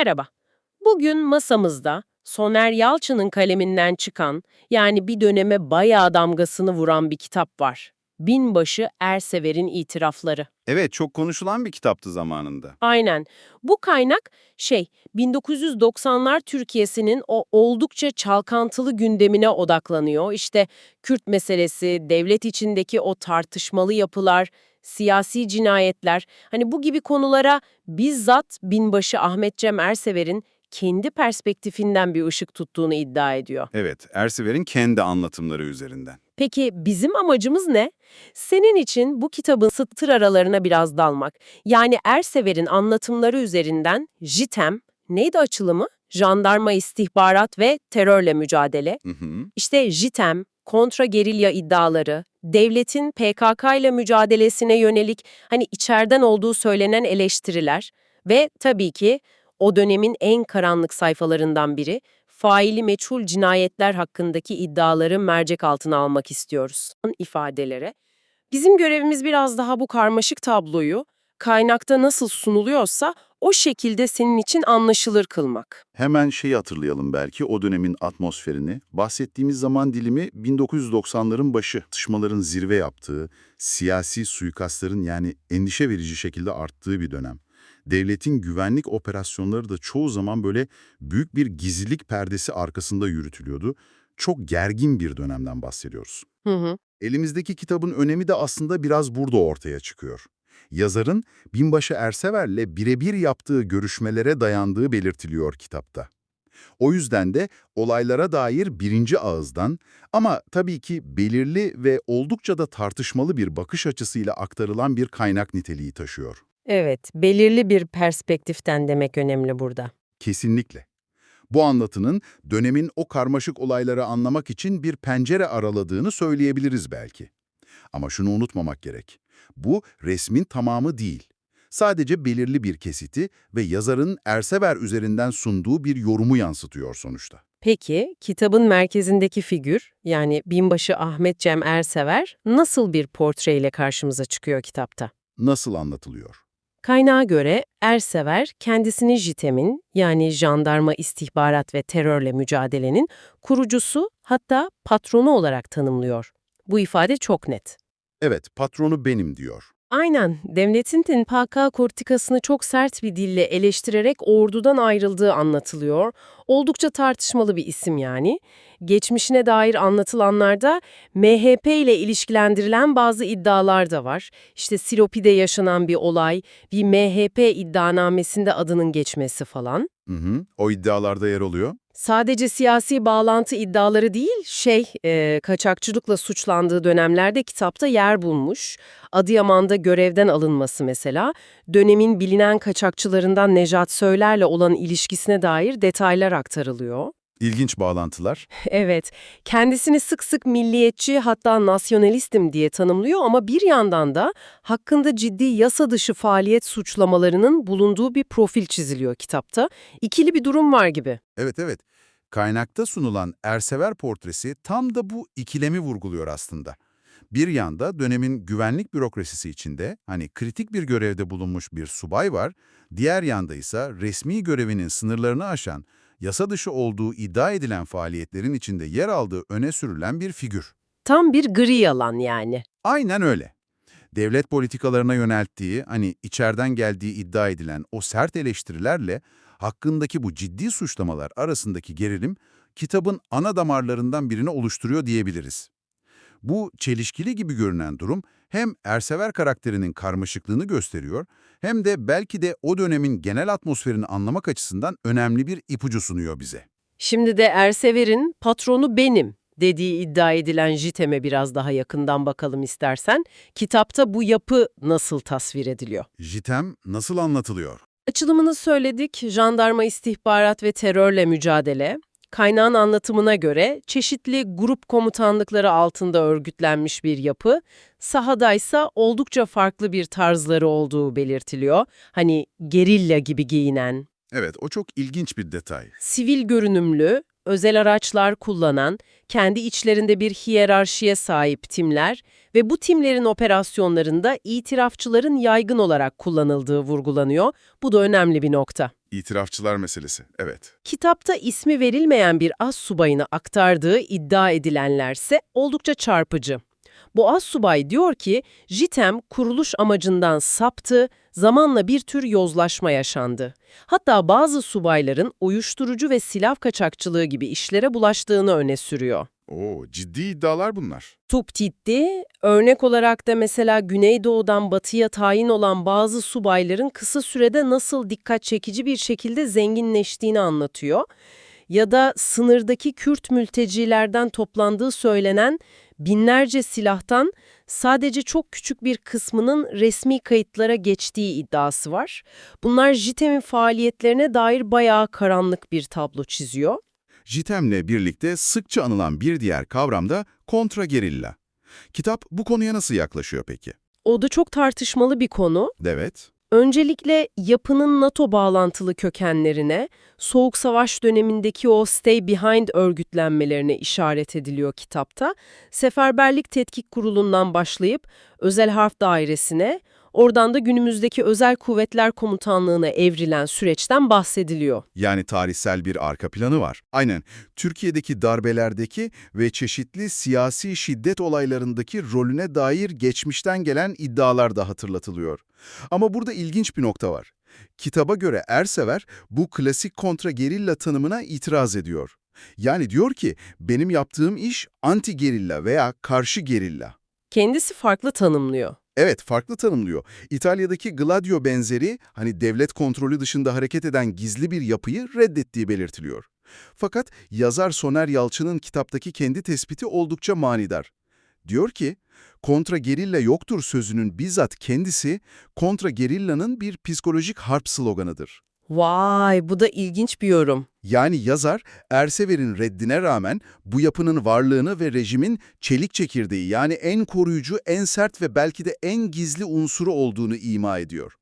Merhaba. Bugün masamızda Soner Yalçın'ın kaleminden çıkan, yani bir döneme bayağı damgasını vuran bir kitap var. Binbaşı Ersever'in İtirafları. Evet, çok konuşulan bir kitaptı zamanında. Aynen. Bu kaynak şey 1990'lar Türkiye'sinin o oldukça çalkantılı gündemine odaklanıyor. İşte Kürt meselesi, devlet içindeki o tartışmalı yapılar, siyasi cinayetler. Hani bu gibi konulara bizzat binbaşı Ahmet Cem Ersever'in kendi perspektifinden bir ışık tuttuğunu iddia ediyor. Evet, Ersever'in kendi anlatımları üzerinden. Peki bizim amacımız ne? Senin için bu kitabın satır aralarına biraz dalmak. Yani Ersever'in anlatımları üzerinden JITEM, neydi açılımı? Jandarma İstihbarat ve Terörle Mücadele. Hı hı. İşte JITEM, kontra gerilya iddiaları, devletin PKK ile mücadelesine yönelik hani içeriden olduğu söylenen eleştiriler ve tabii ki o dönemin en karanlık sayfalarından biri faili meçhul cinayetler hakkındaki iddiaları mercek altına almak istiyoruz ifadelere. Bizim görevimiz biraz daha bu karmaşık tabloyu kaynakta nasıl sunuluyorsa o şekilde senin için anlaşılır kılmak. Hemen şeyi hatırlayalım belki o dönemin atmosferini. Bahsettiğimiz zaman dilimi 1990'ların başı. Tışmaların zirve yaptığı, siyasi suikastların yani endişe verici şekilde arttığı bir dönem. Devletin güvenlik operasyonları da çoğu zaman böyle büyük bir gizlilik perdesi arkasında yürütülüyordu. Çok gergin bir dönemden bahsediyoruz. Hı hı. Elimizdeki kitabın önemi de aslında biraz burada ortaya çıkıyor. Yazarın Binbaşı Ersever'le birebir yaptığı görüşmelere dayandığı belirtiliyor kitapta. O yüzden de olaylara dair birinci ağızdan ama tabii ki belirli ve oldukça da tartışmalı bir bakış açısıyla aktarılan bir kaynak niteliği taşıyor. Evet, belirli bir perspektiften demek önemli burada. Kesinlikle. Bu anlatının dönemin o karmaşık olayları anlamak için bir pencere araladığını söyleyebiliriz belki. Ama şunu unutmamak gerek. Bu resmin tamamı değil. Sadece belirli bir kesiti ve yazarın Ersever üzerinden sunduğu bir yorumu yansıtıyor sonuçta. Peki, kitabın merkezindeki figür, yani binbaşı Ahmet Cem Ersever, nasıl bir portreyle karşımıza çıkıyor kitapta? Nasıl anlatılıyor? Kaynağa göre Ersever, kendisini JITEM'in, yani Jandarma İstihbarat ve Terörle Mücadelenin kurucusu, hatta patronu olarak tanımlıyor. Bu ifade çok net. Evet, patronu benim diyor. Aynen, devletin PKK politikasını çok sert bir dille eleştirerek ordudan ayrıldığı anlatılıyor. Oldukça tartışmalı bir isim yani. Geçmişine dair anlatılanlarda MHP ile ilişkilendirilen bazı iddialar da var. İşte Silopi'de yaşanan bir olay, bir MHP iddianamesinde adının geçmesi falan. Hı hı, o iddialarda yer oluyor. Sadece siyasi bağlantı iddiaları değil, şey, e, kaçakçılıkla suçlandığı dönemlerde kitapta yer bulmuş. Adıyaman'da görevden alınması mesela, dönemin bilinen kaçakçılarından Nejat Söyler'le olan ilişkisine dair detaylar aktarılıyor. İlginç bağlantılar. Evet, kendisini sık sık milliyetçi hatta nasyonalistim diye tanımlıyor ama bir yandan da hakkında ciddi yasa dışı faaliyet suçlamalarının bulunduğu bir profil çiziliyor kitapta. İkili bir durum var gibi. Evet evet. Kaynakta sunulan Ersever portresi tam da bu ikilemi vurguluyor aslında. Bir yanda dönemin güvenlik bürokrasisi içinde hani kritik bir görevde bulunmuş bir subay var, diğer yanda ise resmi görevinin sınırlarını aşan, yasa dışı olduğu iddia edilen faaliyetlerin içinde yer aldığı öne sürülen bir figür. Tam bir gri alan yani. Aynen öyle. Devlet politikalarına yönelttiği, hani içeriden geldiği iddia edilen o sert eleştirilerle hakkındaki bu ciddi suçlamalar arasındaki gerilim kitabın ana damarlarından birini oluşturuyor diyebiliriz. Bu çelişkili gibi görünen durum hem Ersever karakterinin karmaşıklığını gösteriyor hem de belki de o dönemin genel atmosferini anlamak açısından önemli bir ipucu sunuyor bize. Şimdi de Ersever'in patronu benim dediği iddia edilen JITEM'e biraz daha yakından bakalım istersen. Kitapta bu yapı nasıl tasvir ediliyor? JITEM nasıl anlatılıyor? Açılımını söyledik, jandarma istihbarat ve terörle mücadele. Kaynağın anlatımına göre çeşitli grup komutanlıkları altında örgütlenmiş bir yapı, sahadaysa oldukça farklı bir tarzları olduğu belirtiliyor. Hani gerilla gibi giyinen, Evet, o çok ilginç bir detay. sivil görünümlü, özel araçlar kullanan, kendi içlerinde bir hiyerarşiye sahip timler ve bu timlerin operasyonlarında itirafçıların yaygın olarak kullanıldığı vurgulanıyor. Bu da önemli bir nokta. İtirafçılar meselesi, evet. Kitapta ismi verilmeyen bir az subayını aktardığı iddia edilenlerse oldukça çarpıcı. Bu az subay diyor ki, JITEM kuruluş amacından saptı, zamanla bir tür yozlaşma yaşandı. Hatta bazı subayların uyuşturucu ve silah kaçakçılığı gibi işlere bulaştığını öne sürüyor. Oo, ciddi iddialar bunlar. Tup ciddi, örnek olarak da mesela Güneydoğu'dan batıya tayin olan bazı subayların kısa sürede nasıl dikkat çekici bir şekilde zenginleştiğini anlatıyor. Ya da sınırdaki Kürt mültecilerden toplandığı söylenen binlerce silahtan sadece çok küçük bir kısmının resmi kayıtlara geçtiği iddiası var. Bunlar JITEM'in faaliyetlerine dair bayağı karanlık bir tablo çiziyor. JITEM'le birlikte sıkça anılan bir diğer kavram da kontragerilla. Kitap bu konuya nasıl yaklaşıyor peki? O da çok tartışmalı bir konu. Evet. Öncelikle yapının NATO bağlantılı kökenlerine, Soğuk Savaş dönemindeki o Stay Behind örgütlenmelerine işaret ediliyor kitapta. Seferberlik Tetkik Kurulu'ndan başlayıp Özel Harf Dairesi'ne, oradan da günümüzdeki Özel Kuvvetler Komutanlığı'na evrilen süreçten bahsediliyor. Yani tarihsel bir arka planı var. Aynen. Türkiye'deki darbelerdeki ve çeşitli siyasi şiddet olaylarındaki rolüne dair geçmişten gelen iddialar da hatırlatılıyor. Ama burada ilginç bir nokta var. Kitaba göre Ersever bu klasik kontra-gerilla tanımına itiraz ediyor. Yani diyor ki benim yaptığım iş anti-gerilla veya karşı gerilla. Kendisi farklı tanımlıyor. Evet, farklı tanımlıyor. İtalya'daki Gladio benzeri, hani devlet kontrolü dışında hareket eden gizli bir yapıyı reddettiği belirtiliyor. Fakat yazar Soner Yalçın'ın kitaptaki kendi tespiti oldukça manidar. Diyor ki, kontra gerilla yoktur sözünün bizzat kendisi, kontra gerillanın bir psikolojik harp sloganıdır. Vay bu da ilginç bir yorum. Yani yazar, Ersever'in reddine rağmen bu yapının varlığını ve rejimin çelik çekirdeği yani en koruyucu, en sert ve belki de en gizli unsuru olduğunu ima ediyor.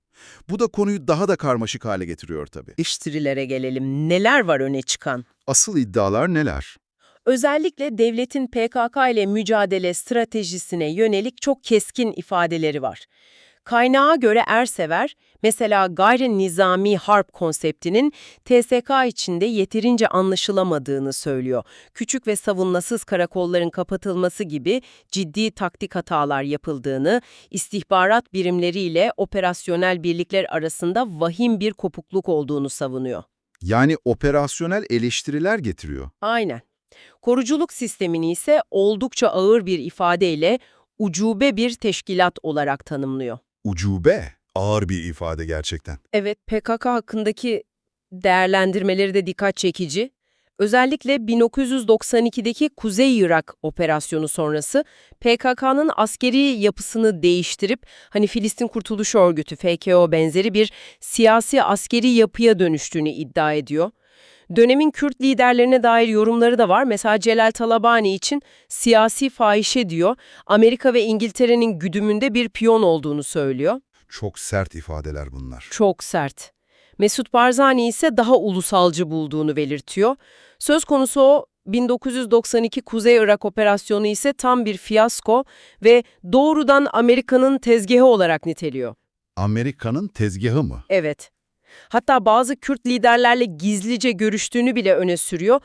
Bu da konuyu daha da karmaşık hale getiriyor tabii. İştirilere gelelim. Neler var öne çıkan? Asıl iddialar neler? Özellikle devletin PKK ile mücadele stratejisine yönelik çok keskin ifadeleri var. Kaynağa göre Ersever, mesela gayri nizami harp konseptinin TSK içinde yeterince anlaşılamadığını söylüyor. Küçük ve savunmasız karakolların kapatılması gibi ciddi taktik hatalar yapıldığını, istihbarat birimleriyle operasyonel birlikler arasında vahim bir kopukluk olduğunu savunuyor. Yani operasyonel eleştiriler getiriyor. Aynen. Koruculuk sistemini ise oldukça ağır bir ifadeyle ucube bir teşkilat olarak tanımlıyor. Ucube, ağır bir ifade gerçekten. Evet, PKK hakkındaki değerlendirmeleri de dikkat çekici. Özellikle 1992'deki Kuzey Irak operasyonu sonrası PKK'nın askeri yapısını değiştirip hani Filistin Kurtuluş Örgütü FKO benzeri bir siyasi askeri yapıya dönüştüğünü iddia ediyor. Dönemin Kürt liderlerine dair yorumları da var. Mesela Celal Talabani için siyasi fahişe diyor. Amerika ve İngiltere'nin güdümünde bir piyon olduğunu söylüyor. Çok sert ifadeler bunlar. Çok sert. Mesut Barzani ise daha ulusalcı bulduğunu belirtiyor. Söz konusu o 1992 Kuzey Irak operasyonu ise tam bir fiyasko ve doğrudan Amerika'nın tezgahı olarak niteliyor. Amerika'nın tezgahı mı? Evet. Hatta bazı Kürt liderlerle gizlice görüştüğünü bile öne sürüyor.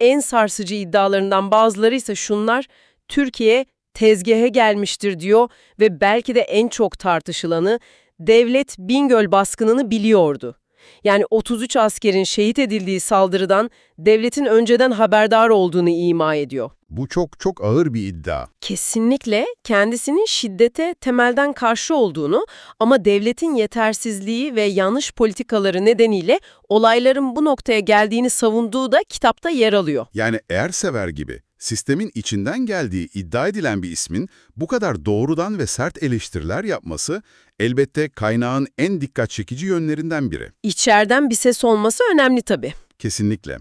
En sarsıcı iddialarından bazıları ise şunlar, Türkiye tezgaha gelmiştir diyor ve belki de en çok tartışılanı devlet Bingöl baskınını biliyordu. Yani 33 askerin şehit edildiği saldırıdan devletin önceden haberdar olduğunu ima ediyor. Bu çok çok ağır bir iddia. Kesinlikle kendisinin şiddete temelden karşı olduğunu ama devletin yetersizliği ve yanlış politikaları nedeniyle olayların bu noktaya geldiğini savunduğu da kitapta yer alıyor. Yani Ersever gibi sistemin içinden geldiği iddia edilen bir ismin bu kadar doğrudan ve sert eleştiriler yapması elbette kaynağın en dikkat çekici yönlerinden biri. İçeriden bir ses olması önemli tabii. Kesinlikle.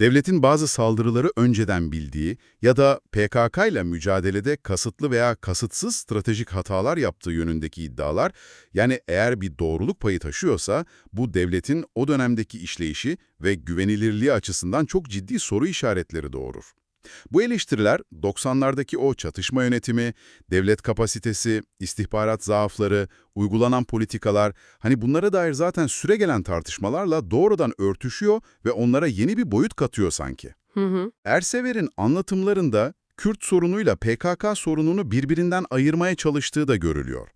Devletin bazı saldırıları önceden bildiği ya da PKK ile mücadelede kasıtlı veya kasıtsız stratejik hatalar yaptığı yönündeki iddialar, yani eğer bir doğruluk payı taşıyorsa, bu devletin o dönemdeki işleyişi ve güvenilirliği açısından çok ciddi soru işaretleri doğurur. Bu eleştiriler 90'lardaki o çatışma yönetimi, devlet kapasitesi, istihbarat zaafları, uygulanan politikalar, hani bunlara dair zaten süregelen tartışmalarla doğrudan örtüşüyor ve onlara yeni bir boyut katıyor sanki. Hı hı. Ersever'in anlatımlarında Kürt sorunuyla PKK sorununu birbirinden ayırmaya çalıştığı da görülüyor.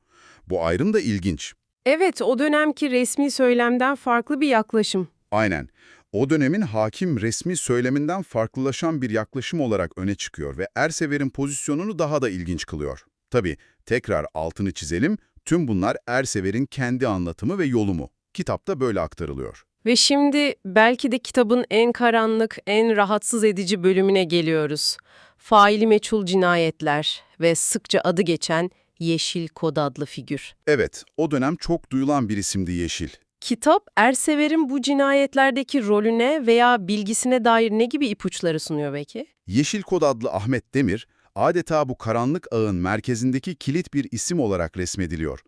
Bu ayrım da ilginç. Evet, o dönemki resmi söylemden farklı bir yaklaşım. Aynen. O dönemin hakim resmi söyleminden farklılaşan bir yaklaşım olarak öne çıkıyor ve Ersever'in pozisyonunu daha da ilginç kılıyor. Tabii tekrar altını çizelim, tüm bunlar Ersever'in kendi anlatımı ve yolu mu? Kitapta böyle aktarılıyor. Ve şimdi belki de kitabın en karanlık, en rahatsız edici bölümüne geliyoruz. Faili meçhul cinayetler ve sıkça adı geçen Yeşil Kod adlı figür. Evet, o dönem çok duyulan bir isimdi Yeşil. Kitap, Ersever'in bu cinayetlerdeki rolüne veya bilgisine dair ne gibi ipuçları sunuyor belki? Yeşil Kod adlı Ahmet Demir, adeta bu karanlık ağın merkezindeki kilit bir isim olarak resmediliyor.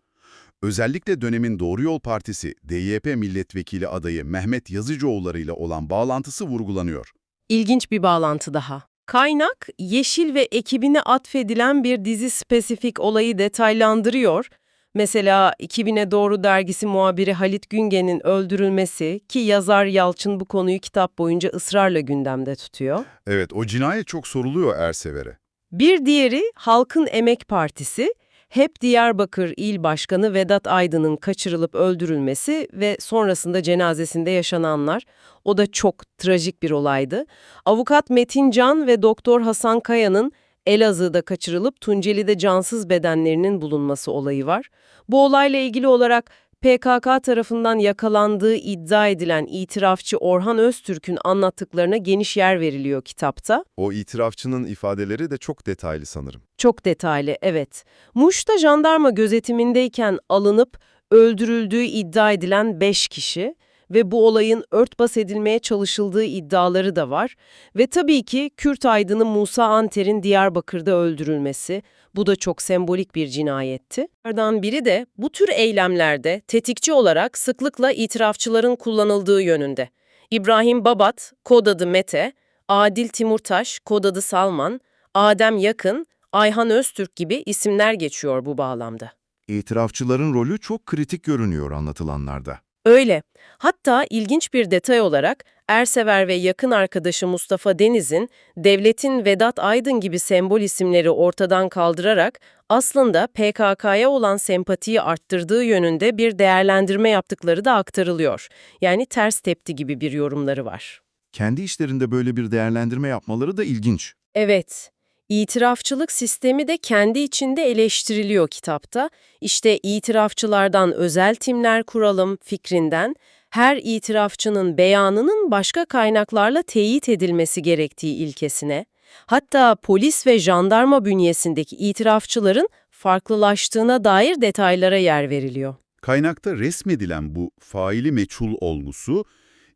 Özellikle dönemin Doğru Yol Partisi, DYP milletvekili adayı Mehmet Yazıcıoğulları ile olan bağlantısı vurgulanıyor. İlginç bir bağlantı daha. Kaynak, Yeşil ve ekibine atfedilen bir dizi spesifik olayı detaylandırıyor. Mesela 2000'e Doğru dergisi muhabiri Halit Güngen'in öldürülmesi ki yazar Yalçın bu konuyu kitap boyunca ısrarla gündemde tutuyor. Evet, o cinayet çok soruluyor Ersever'e. Bir diğeri Halkın Emek Partisi, hep Diyarbakır İl Başkanı Vedat Aydın'ın kaçırılıp öldürülmesi ve sonrasında cenazesinde yaşananlar. O da çok trajik bir olaydı. Avukat Metin Can ve Doktor Hasan Kaya'nın Elazığ'da kaçırılıp Tunceli'de cansız bedenlerinin bulunması olayı var. Bu olayla ilgili olarak PKK tarafından yakalandığı iddia edilen itirafçı Orhan Öztürk'ün anlattıklarına geniş yer veriliyor kitapta. O itirafçının ifadeleri de çok detaylı sanırım. Çok detaylı, evet. Muş'ta jandarma gözetimindeyken alınıp öldürüldüğü iddia edilen 5 kişi ve bu olayın örtbas edilmeye çalışıldığı iddiaları da var. Ve tabii ki Kürt aydını Musa Anter'in Diyarbakır'da öldürülmesi, bu da çok sembolik bir cinayetti. Bunlardan biri de bu tür eylemlerde tetikçi olarak sıklıkla itirafçıların kullanıldığı yönünde. İbrahim Babat, kod adı Mete, Adil Timurtaş, kod adı Salman, Adem Yakın, Ayhan Öztürk gibi isimler geçiyor bu bağlamda. İtirafçıların rolü çok kritik görünüyor anlatılanlarda. Öyle. Hatta ilginç bir detay olarak Ersever ve yakın arkadaşı Mustafa Deniz'in devletin Vedat Aydın gibi sembol isimleri ortadan kaldırarak aslında PKK'ya olan sempatiyi arttırdığı yönünde bir değerlendirme yaptıkları da aktarılıyor. Yani ters tepti gibi bir yorumları var. Kendi işlerinde böyle bir değerlendirme yapmaları da ilginç. Evet, itirafçılık sistemi de kendi içinde eleştiriliyor kitapta. İşte itirafçılardan özel timler kuralım fikrinden, her itirafçının beyanının başka kaynaklarla teyit edilmesi gerektiği ilkesine, hatta polis ve jandarma bünyesindeki itirafçıların farklılaştığına dair detaylara yer veriliyor. Kaynakta resmedilen bu faili meçhul olgusu,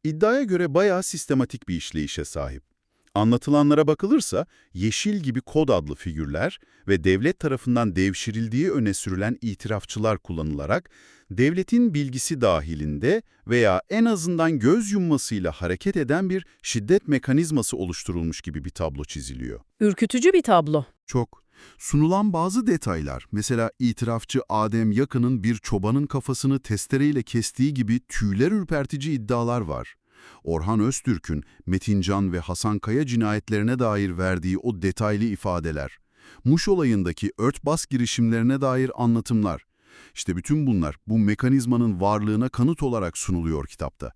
iddiaya göre bayağı sistematik bir işleyişe sahip. Anlatılanlara bakılırsa, Yeşil gibi kod adlı figürler ve devlet tarafından devşirildiği öne sürülen itirafçılar kullanılarak, devletin bilgisi dahilinde veya en azından göz yummasıyla hareket eden bir şiddet mekanizması oluşturulmuş gibi bir tablo çiziliyor. Ürkütücü bir tablo. Çok. Sunulan bazı detaylar, mesela itirafçı Adem Yakın'ın bir çobanın kafasını testereyle kestiği gibi tüyler ürpertici iddialar var. Orhan Öztürk'ün Metin Can ve Hasan Kaya cinayetlerine dair verdiği o detaylı ifadeler, Muş olayındaki örtbas girişimlerine dair anlatımlar, işte bütün bunlar bu mekanizmanın varlığına kanıt olarak sunuluyor kitapta.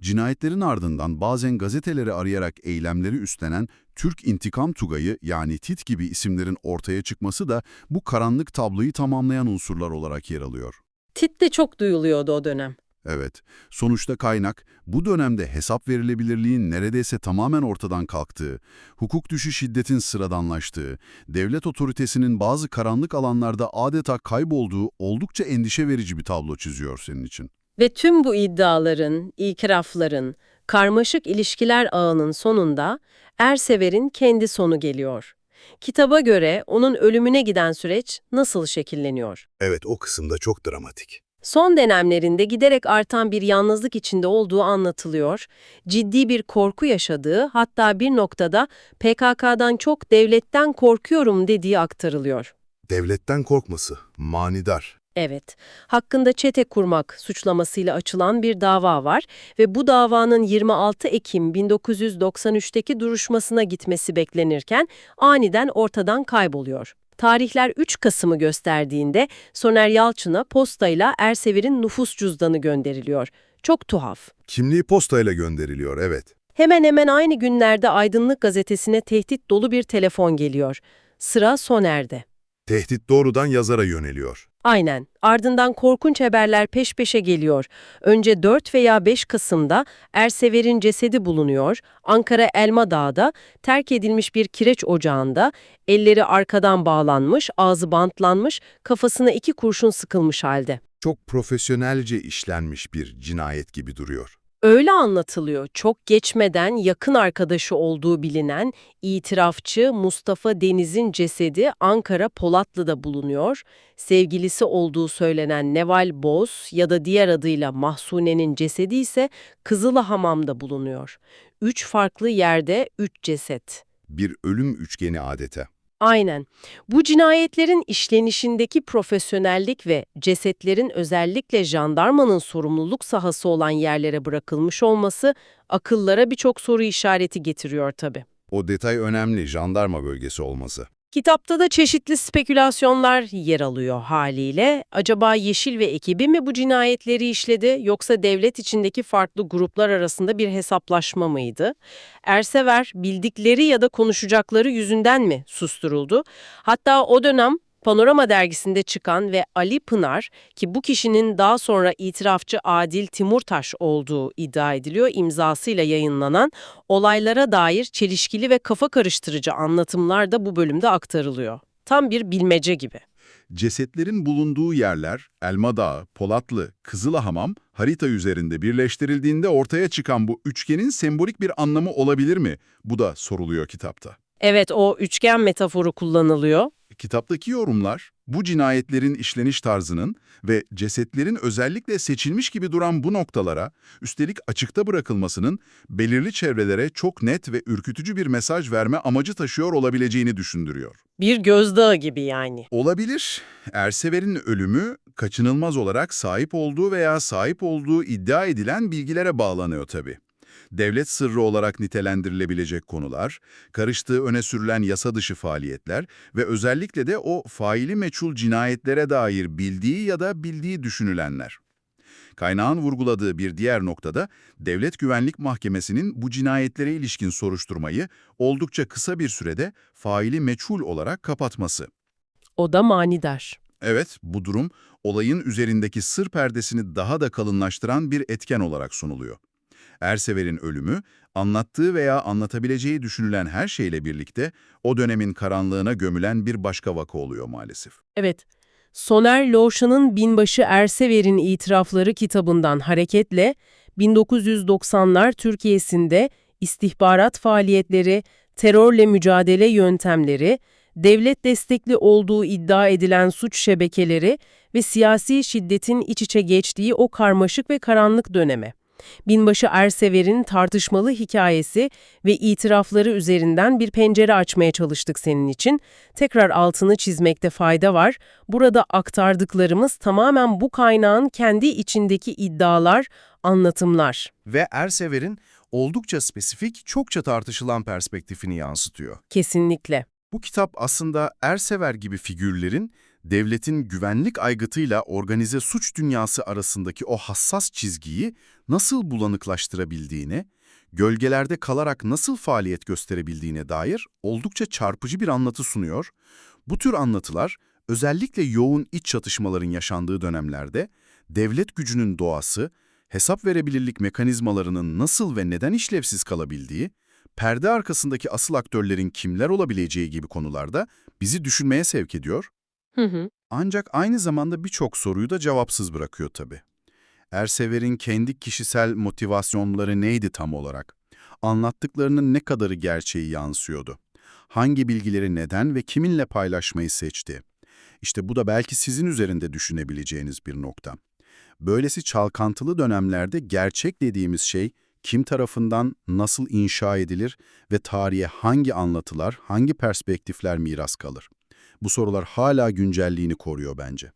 Cinayetlerin ardından bazen gazeteleri arayarak eylemleri üstlenen Türk İntikam Tugayı yani TİT gibi isimlerin ortaya çıkması da bu karanlık tabloyu tamamlayan unsurlar olarak yer alıyor. Tit de çok duyuluyordu o dönem. Evet, sonuçta kaynak, bu dönemde hesap verilebilirliğin neredeyse tamamen ortadan kalktığı, hukuk dışı şiddetin sıradanlaştığı, devlet otoritesinin bazı karanlık alanlarda adeta kaybolduğu oldukça endişe verici bir tablo çiziyor senin için. Ve tüm bu iddiaların, itirafların, Karmaşık ilişkiler ağının sonunda Ersever'in kendi sonu geliyor. Kitaba göre onun ölümüne giden süreç nasıl şekilleniyor? Evet, o kısımda çok dramatik. Son dönemlerinde giderek artan bir yalnızlık içinde olduğu anlatılıyor, ciddi bir korku yaşadığı, hatta bir noktada PKK'dan çok devletten korkuyorum dediği aktarılıyor. Devletten korkması, manidar. Evet, hakkında çete kurmak suçlamasıyla açılan bir dava var ve bu davanın 26 Ekim 1993'teki duruşmasına gitmesi beklenirken aniden ortadan kayboluyor. Tarihler 3 Kasım'ı gösterdiğinde Soner Yalçın'a postayla Ersever'in nüfus cüzdanı gönderiliyor. Çok tuhaf. Kimliği postayla gönderiliyor, evet. Hemen hemen aynı günlerde Aydınlık gazetesine tehdit dolu bir telefon geliyor. Sıra Soner'de. Tehdit doğrudan yazara yöneliyor. Aynen. Ardından korkunç haberler peş peşe geliyor. Önce 4 veya 5 Kasım'da Ersever'in cesedi bulunuyor. Ankara Elma Dağı'da terk edilmiş bir kireç ocağında elleri arkadan bağlanmış, ağzı bantlanmış, kafasına iki kurşun sıkılmış halde. Çok profesyonelce işlenmiş bir cinayet gibi duruyor. Öyle anlatılıyor. Çok geçmeden yakın arkadaşı olduğu bilinen itirafçı Mustafa Deniz'in cesedi Ankara Polatlı'da bulunuyor. Sevgilisi olduğu söylenen Neval Boz ya da diğer adıyla Mahsune'nin cesedi ise Kızılahamam'da bulunuyor. Üç farklı yerde üç ceset. Bir ölüm üçgeni adeta. Aynen. Bu cinayetlerin işlenişindeki profesyonellik ve cesetlerin özellikle jandarmanın sorumluluk sahası olan yerlere bırakılmış olması akıllara birçok soru işareti getiriyor tabii. O detay önemli, jandarma bölgesi olması. Kitapta da çeşitli spekülasyonlar yer alıyor haliyle. Acaba Yeşil ve ekibi mi bu cinayetleri işledi yoksa devlet içindeki farklı gruplar arasında bir hesaplaşma mıydı? Ersever bildikleri ya da konuşacakları yüzünden mi susturuldu? Hatta o dönem Panorama dergisinde çıkan ve Ali Pınar ki bu kişinin daha sonra itirafçı Adil Timurtaş olduğu iddia ediliyor imzasıyla yayınlanan olaylara dair çelişkili ve kafa karıştırıcı anlatımlar da bu bölümde aktarılıyor. Tam bir bilmece gibi. Cesetlerin bulunduğu yerler Elma Dağı, Polatlı, Kızılahamam harita üzerinde birleştirildiğinde ortaya çıkan bu üçgenin sembolik bir anlamı olabilir mi? Bu da soruluyor kitapta. Evet o üçgen metaforu kullanılıyor. Kitaptaki yorumlar, bu cinayetlerin işleniş tarzının ve cesetlerin özellikle seçilmiş gibi duran bu noktalara, üstelik açıkta bırakılmasının belirli çevrelere çok net ve ürkütücü bir mesaj verme amacı taşıyor olabileceğini düşündürüyor. Bir gözdağı gibi yani. Olabilir. Ersever'in ölümü kaçınılmaz olarak sahip olduğu veya sahip olduğu iddia edilen bilgilere bağlanıyor tabii. Devlet sırrı olarak nitelendirilebilecek konular, karıştığı öne sürülen yasa dışı faaliyetler ve özellikle de o faili meçhul cinayetlere dair bildiği ya da bildiği düşünülenler. Kaynağın vurguladığı bir diğer noktada, Devlet Güvenlik Mahkemesi'nin bu cinayetlere ilişkin soruşturmayı oldukça kısa bir sürede faili meçhul olarak kapatması. O da manidar. Evet, bu durum olayın üzerindeki sır perdesini daha da kalınlaştıran bir etken olarak sunuluyor. Ersever'in ölümü, anlattığı veya anlatabileceği düşünülen her şeyle birlikte o dönemin karanlığına gömülen bir başka vaka oluyor maalesef. Evet. Soner Loğuşan'ın Binbaşı Ersever'in itirafları kitabından hareketle 1990'lar Türkiye'sinde istihbarat faaliyetleri, terörle mücadele yöntemleri, devlet destekli olduğu iddia edilen suç şebekeleri ve siyasi şiddetin iç içe geçtiği o karmaşık ve karanlık döneme. Binbaşı Ersever'in tartışmalı hikayesi ve itirafları üzerinden bir pencere açmaya çalıştık senin için. Tekrar altını çizmekte fayda var. Burada aktardıklarımız tamamen bu kaynağın kendi içindeki iddialar, anlatımlar. ve Ersever'in oldukça spesifik, çokça tartışılan perspektifini yansıtıyor. Kesinlikle. Bu kitap aslında Ersever gibi figürlerin devletin güvenlik aygıtıyla organize suç dünyası arasındaki o hassas çizgiyi nasıl bulanıklaştırabildiğine, gölgelerde kalarak nasıl faaliyet gösterebildiğine dair oldukça çarpıcı bir anlatı sunuyor. Bu tür anlatılar özellikle yoğun iç çatışmaların yaşandığı dönemlerde devlet gücünün doğası, hesap verebilirlik mekanizmalarının nasıl ve neden işlevsiz kalabildiği, perde arkasındaki asıl aktörlerin kimler olabileceği gibi konularda bizi düşünmeye sevk ediyor. Hı hı. Ancak aynı zamanda birçok soruyu da cevapsız bırakıyor tabii. Ersever'in kendi kişisel motivasyonları neydi tam olarak? Anlattıklarının ne kadarı gerçeği yansıyordu? Hangi bilgileri neden ve kiminle paylaşmayı seçti? İşte bu da belki sizin üzerinde düşünebileceğiniz bir nokta. Böylesi çalkantılı dönemlerde gerçek dediğimiz şey kim tarafından nasıl inşa edilir ve tarihe hangi anlatılar, hangi perspektifler miras kalır? Bu sorular hala güncelliğini koruyor bence.